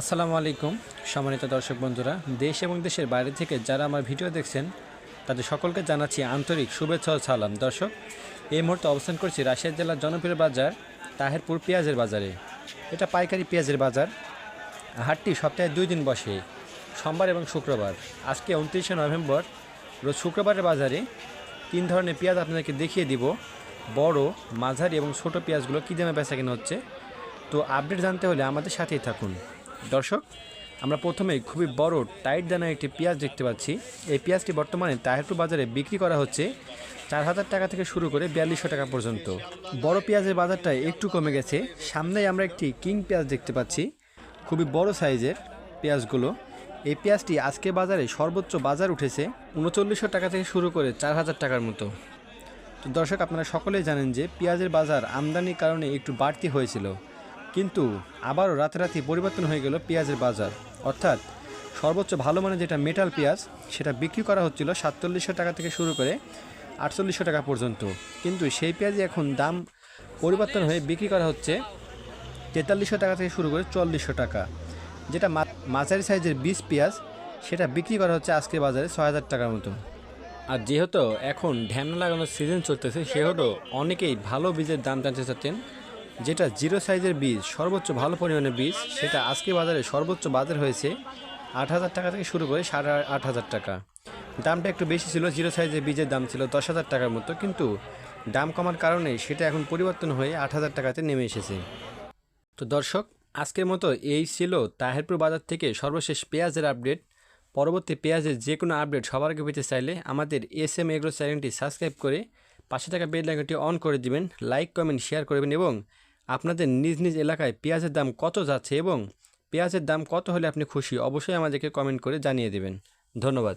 আসসালামু আলাইকুম, সম্মানিত দর্শক বন্ধুরা। দেশ এবং দেশের বাইরে থেকে যারা আমার ভিডিও দেখছেন, তাদের সকলকে জানাচ্ছি আন্তরিক শুভেচ্ছা ও সালাম। দর্শক, এই মুহূর্তে অবস্থান করছি রাশিয়া জেলার জনপ্রিয় বাজার, তাহেরপুর পেঁয়াজের বাজারে। এটা পাইকারি পেঁয়াজের বাজার। হাটটি সপ্তাহে দুই দিন বসে, সোমবার এবং শুক্রবার। আজকে উনত্রিশে নভেম্বর, রোজ শুক্রবারের বাজারে তিন ধরনের পেঁয়াজ আপনাদেরকে দেখিয়ে দিব। বড়, মাঝারি এবং ছোট পেঁয়াজগুলো কী দামে বেচা কেনা হচ্ছে। তো আপডেট জানতে হলে আমাদের সাথেই থাকুন। দর্শক, আমরা প্রথমে খুবই বড় টাইট দানা একটি পেঁয়াজ দেখতে পাচ্ছি। এই পেঁয়াজটি বর্তমানে তাহেরপুর বাজারে বিক্রি করা হচ্ছে চার হাজার টাকা থেকে শুরু করে বিয়াল্লিশশো টাকা পর্যন্ত। বড় পেঁয়াজের বাজারটা একটু কমে গেছে। সামনেই আমরা একটি কিং পেঁয়াজ দেখতে পাচ্ছি। খুবই বড় সাইজের পেঁয়াজগুলো। এই পেঁয়াজটি আজকে বাজারে সর্বোচ্চ বাজার উঠেছে উনচল্লিশশো টাকা থেকে শুরু করে চার হাজার টাকার মতো। তো দর্শক, আপনারা সকলেই জানেন যে পেঁয়াজের বাজার আমদানির কারণে একটু বাড়তি হয়েছিল। কিন্তু আবারও রাতারাতি পরিবর্তন হয়ে গেল পেঁয়াজের বাজার। অর্থাৎ সর্বোচ্চ ভালো মানের যেটা মেটাল পেঁয়াজ, সেটা বিক্রি করা হচ্ছিল সাতচল্লিশশো টাকা থেকে শুরু করে আটচল্লিশশো টাকা পর্যন্ত। কিন্তু সেই পেঁয়াজই এখন দাম পরিবর্তন হয়ে বিক্রি করা হচ্ছে তেতাল্লিশশো টাকা থেকে শুরু করে চল্লিশশো টাকা। যেটা মাঝারি সাইজের বীজ পেঁয়াজ, সেটা বিক্রি করা হচ্ছে আজকে বাজারে ছয় হাজার টাকার মতো। আর যেহেতু এখন ঢ্যামনা লাগানোর সিজন চলতেছে, সেহেতু অনেকেই ভালো বীজের দাম জানতে চাচ্ছেন। যেটা জিরো সাইজের বীজ, সর্বোচ্চ ভালো পরিমাণের বীজ, সেটা আজকে বাজারে সর্বোচ্চ বাজার হয়েছে আট হাজার টাকা থেকে শুরু করে সাড়ে আট হাজার টাকা। দামটা একটু বেশি ছিল, জিরো সাইজের বীজের দাম ছিল দশ হাজার টাকার মতো, কিন্তু দাম কমার কারণে সেটা এখন পরিবর্তন হয়ে আট হাজার টাকাতে নেমে এসেছে। তো দর্শক, আজকের মতো এই ছিল তাহেরপুর বাজার থেকে সর্বশেষ পেঁয়াজের আপডেট। পরবর্তী পেঁয়াজের যে কোনো আপডেট সবার আগে পেতে চাইলে আমাদের এস এম এগ্রো চ্যানেলটি সাবস্ক্রাইব করে পাশে থাকা বেল আইকনটি অন করে দিবেন, লাইক, কমেন্ট, শেয়ার করবেন এবং আপনাদের নিজ নিজ এলাকায় পেঁয়াজের দাম কত যাচ্ছে এবং পেঁয়াজের দাম কত হলে আপনি খুশি, অবশ্যই আমাদেরকে কমেন্ট করে জানিয়ে দেবেন। ধন্যবাদ।